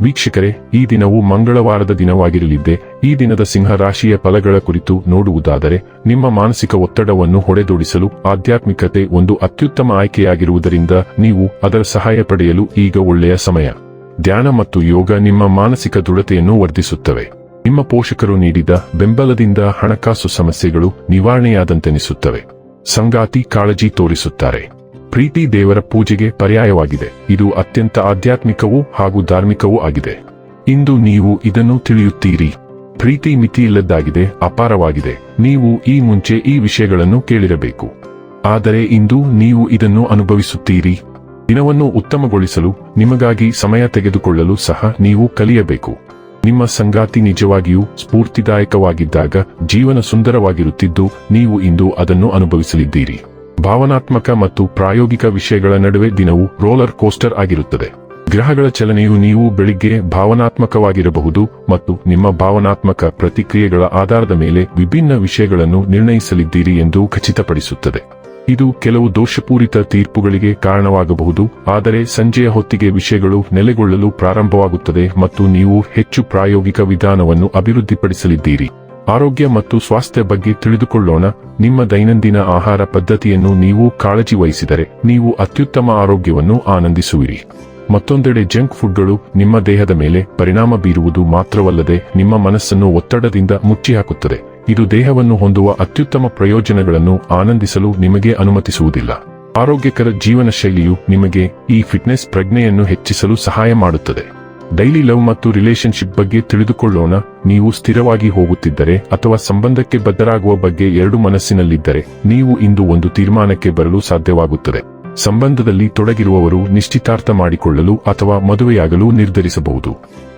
ವೀಕ್ಷಕರೇ, ಈ ದಿನವು ಮಂಗಳವಾರದ ದಿನವಾಗಿರಲಿದ್ದೆ, ಈ ದಿನದ ಸಿಂಹ ರಾಶಿಯ ಫಲಗಳ ಕುರಿತು ನೋಡುವುದಾದರೆ, ನಿಮ್ಮ ಮಾನಸಿಕ ಒತ್ತಡವನ್ನು ಹೊಡೆದೋಡಿಸಲು ಆಧ್ಯಾತ್ಮಿಕತೆ ಒಂದು ಅತ್ಯುತ್ತಮ ಆಯ್ಕೆಯಾಗಿರುವುದರಿಂದ ನೀವು ಅದರ ಸಹಾಯ ಪಡೆಯಲು ಈಗ ಒಳ್ಳೆಯ ಸಮಯ. ಧ್ಯಾನ ಮತ್ತು ಯೋಗ ನಿಮ್ಮ ಮಾನಸಿಕ ದೃಢತೆಯನ್ನು ವರ್ಧಿಸುತ್ತವೆ. ನಿಮ್ಮ ಪೋಷಕರು ನೀಡಿದ ಬೆಂಬಲದಿಂದ ಹಣಕಾಸು ಸಮಸ್ಯೆಗಳು ನಿವಾರಣೆಯಾದಂತೆನಿಸುತ್ತವೆ. ಸಂಗಾತಿ ಕಾಳಜಿ ತೋರಿಸುತ್ತಾರೆ. ಪ್ರೀತಿ ದೇವರ ಪೂಜೆಗೆ ಪರ್ಯಾಯವಾಗಿದೆ. ಇದು ಅತ್ಯಂತ ಆಧ್ಯಾತ್ಮಿಕವೂ ಹಾಗೂ ಧಾರ್ಮಿಕವೂ ಆಗಿದೆ. ಇಂದು ನೀವು ಇದನ್ನು ತಿಳಿಯುತ್ತೀರಿ. ಪ್ರೀತಿ ಮಿತಿಯಿಲ್ಲದ್ದಾಗಿದೆ, ಅಪಾರವಾಗಿದೆ. ನೀವು ಈ ಮುಂಚೆ ಈ ವಿಷಯಗಳನ್ನು ಕೇಳಿರಬೇಕು. ಆದರೆ ಇಂದು ನೀವು ಇದನ್ನು ಅನುಭವಿಸುತ್ತೀರಿ. ದಿನವನ್ನು ಉತ್ತಮಗೊಳಿಸಲು, ನಿಮಗಾಗಿ ಸಮಯ ತೆಗೆದುಕೊಳ್ಳಲು ಸಹ ನೀವು ಕಲಿಯಬೇಕು. ನಿಮ್ಮ ಸಂಗಾತಿ ನಿಜವಾಗಿಯೂ ಸ್ಫೂರ್ತಿದಾಯಕವಾಗಿದ್ದಾಗ, ಜೀವನ ಸುಂದರವಾಗಿರುತ್ತಿದ್ದು, ನೀವು ಇಂದು ಅದನ್ನು ಅನುಭವಿಸಲಿದ್ದೀರಿ. ಭಾವನಾತ್ಮಕ ಮತ್ತು ಪ್ರಾಯೋಗಿಕ ವಿಷಯಗಳ ನಡುವೆ ದಿನವು ರೋಲರ್ ಕೋಸ್ಟರ್ ಆಗಿರುತ್ತದೆ. ಗ್ರಹಗಳ ಚಲನೆಯು ನೀವು ಬೆಳಿಗ್ಗೆ ಭಾವನಾತ್ಮಕವಾಗಿರಬಹುದು ಮತ್ತು ನಿಮ್ಮ ಭಾವನಾತ್ಮಕ ಪ್ರತಿಕ್ರಿಯೆಗಳ ಆಧಾರದ ಮೇಲೆ ವಿಭಿನ್ನ ವಿಷಯಗಳನ್ನು ನಿರ್ಣಯಿಸಲಿದ್ದೀರಿ ಎಂದು ಖಚಿತಪಡಿಸುತ್ತದೆ. ಇದು ಕೆಲವು ದೋಷಪೂರಿತ ತೀರ್ಪುಗಳಿಗೆ ಕಾರಣವಾಗಬಹುದು, ಆದರೆ ಸಂಜೆಯ ಹೊತ್ತಿಗೆ ವಿಷಯಗಳು ನೆಲೆಗೊಳ್ಳಲು ಪ್ರಾರಂಭವಾಗುತ್ತದೆ ಮತ್ತು ನೀವು ಹೆಚ್ಚು ಪ್ರಾಯೋಗಿಕ ವಿಧಾನವನ್ನು ಅಭಿವೃದ್ಧಿಪಡಿಸಲಿದ್ದೀರಿ. ಆರೋಗ್ಯ ಮತ್ತು ಸ್ವಾಸ್ಥ್ಯ ಬಗ್ಗೆ ತಿಳಿದುಕೊಳ್ಳೋಣ. ನಿಮ್ಮ ದೈನಂದಿನ ಆಹಾರ ಪದ್ಧತಿಯನ್ನು ನೀವು ಕಾಳಜಿ ವಹಿಸಿದರೆ ನೀವು ಅತ್ಯುತ್ತಮ ಆರೋಗ್ಯವನ್ನು ಆನಂದಿಸುವಿರಿ. ಮತ್ತೊಂದೆಡೆ ಜಂಕ್ ಫುಡ್ಗಳು ನಿಮ್ಮ ದೇಹದ ಮೇಲೆ ಪರಿಣಾಮ ಬೀರುವುದು ಮಾತ್ರವಲ್ಲದೆ ನಿಮ್ಮ ಮನಸ್ಸನ್ನು ಒತ್ತಡದಿಂದ ಮುಚ್ಚಿಹಾಕುತ್ತದೆ. ಇದು ದೇಹವನ್ನು ಹೊಂದುವ ಅತ್ಯುತ್ತಮ ಪ್ರಯೋಜನಗಳನ್ನು ಆನಂದಿಸಲು ನಿಮಗೆ ಅನುಮತಿಸುವುದಿಲ್ಲ. ಆರೋಗ್ಯಕರ ಜೀವನ ಶೈಲಿಯು ನಿಮಗೆ ಈ ಫಿಟ್ನೆಸ್ ಪ್ರಜ್ಞೆಯನ್ನು ಹೆಚ್ಚಿಸಲು ಸಹಾಯ ಮಾಡುತ್ತದೆ. ಡೈಲಿ ಲವ್ ಮತ್ತು ರಿಲೇಶನ್ಶಿಪ್ ಬಗ್ಗೆ ತಿಳಿದುಕೊಳ್ಳೋಣ. ನೀವು ಸ್ಥಿರವಾಗಿ ಹೋಗುತ್ತಿದ್ದರೆ ಅಥವಾ ಸಂಬಂಧಕ್ಕೆ ಬದ್ಧರಾಗುವ ಬಗ್ಗೆ ಎರಡು ಮನಸ್ಸಿನಲ್ಲಿದ್ದರೆ, ನೀವು ಇಂದು ಒಂದು ತೀರ್ಮಾನಕ್ಕೆ ಬರಲು ಸಾಧ್ಯವಾಗುತ್ತದೆ. ಸಂಬಂಧದಲ್ಲಿ ತೊಡಗಿರುವವರು ನಿಶ್ಚಿತಾರ್ಥ ಮಾಡಿಕೊಳ್ಳಲು ಅಥವಾ ಮದುವೆಯಾಗಲು ನಿರ್ಧರಿಸಬಹುದು.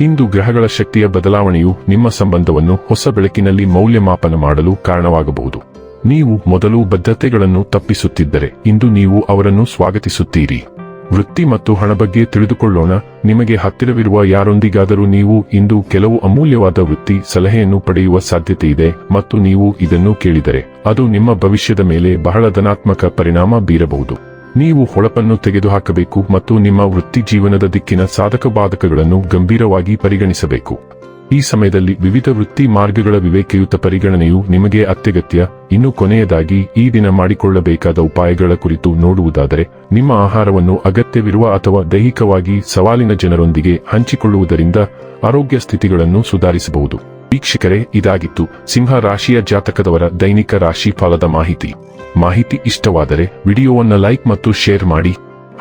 ಇಂದು ಗ್ರಹಗಳ ಶಕ್ತಿಯ ಬದಲಾವಣೆಯು ನಿಮ್ಮ ಸಂಬಂಧವನ್ನು ಹೊಸ ಬೆಳಕಿನಲ್ಲಿ ಮೌಲ್ಯಮಾಪನ ಮಾಡಲು ಕಾರಣವಾಗಬಹುದು. ನೀವು ಮೊದಲು ಬದ್ಧತೆಗಳನ್ನು ತಪ್ಪಿಸುತ್ತಿದ್ದರೆ, ಇಂದು ನೀವು ಅವರನ್ನು ಸ್ವಾಗತಿಸುತ್ತೀರಿ. ವೃತ್ತಿ ಮತ್ತು ಹಣ ಬಗ್ಗೆ ತಿಳಿದುಕೊಳ್ಳೋಣ. ನಿಮಗೆ ಹತ್ತಿರವಿರುವ ಯಾರೊಂದಿಗಾದರೂ ನೀವು ಇಂದು ಕೆಲವು ಅಮೂಲ್ಯವಾದ ವೃತ್ತಿ ಸಲಹೆಯನ್ನು ಪಡೆಯುವ ಸಾಧ್ಯತೆ ಇದೆ ಮತ್ತು ನೀವು ಇದನ್ನು ಕೇಳಿದರೆ ಅದು ನಿಮ್ಮ ಭವಿಷ್ಯದ ಮೇಲೆ ಬಹಳ ಧನಾತ್ಮಕ ಪರಿಣಾಮ ಬೀರಬಹುದು. ನೀವು ಹೊಳಪನ್ನು ತೆಗೆದುಹಾಕಬೇಕು ಮತ್ತು ನಿಮ್ಮ ವೃತ್ತಿ ಜೀವನದ ದಿಕ್ಕಿನ ಸಾಧಕ ಬಾಧಕಗಳನ್ನು ಗಂಭೀರವಾಗಿ ಪರಿಗಣಿಸಬೇಕು. ಈ ಸಮಯದಲ್ಲಿ ವಿವಿಧ ವೃತ್ತಿ ಮಾರ್ಗಗಳ ವಿವೇಕಯುತ ಪರಿಗಣನೆಯು ನಿಮಗೆ ಅತ್ಯಗತ್ಯ. ಇನ್ನು ಕೊನೆಯದಾಗಿ, ಈ ದಿನ ಮಾಡಿಕೊಳ್ಳಬೇಕಾದ ಉಪಾಯಗಳ ಕುರಿತು ನೋಡುವುದಾದರೆ, ನಿಮ್ಮ ಆಹಾರವನ್ನು ಅಗತ್ಯವಿರುವ ಅಥವಾ ದೈಹಿಕವಾಗಿ ಸವಾಲಿನ ಜನರೊಂದಿಗೆ ಹಂಚಿಕೊಳ್ಳುವುದರಿಂದ ಆರೋಗ್ಯ ಸ್ಥಿತಿಗಳನ್ನು ಸುಧಾರಿಸಬಹುದು. ವೀಕ್ಷಕರೇ, ಇದಾಗಿತ್ತು ಸಿಂಹ ರಾಶಿಯ ಜಾತಕದವರ ದೈನಿಕ ರಾಶಿ ಫಲದ ಮಾಹಿತಿ. ಮಾಹಿತಿ ಇಷ್ಟವಾದರೆ, ವಿಡಿಯೋವನ್ನು ಲೈಕ್ ಮತ್ತು ಶೇರ್ ಮಾಡಿ.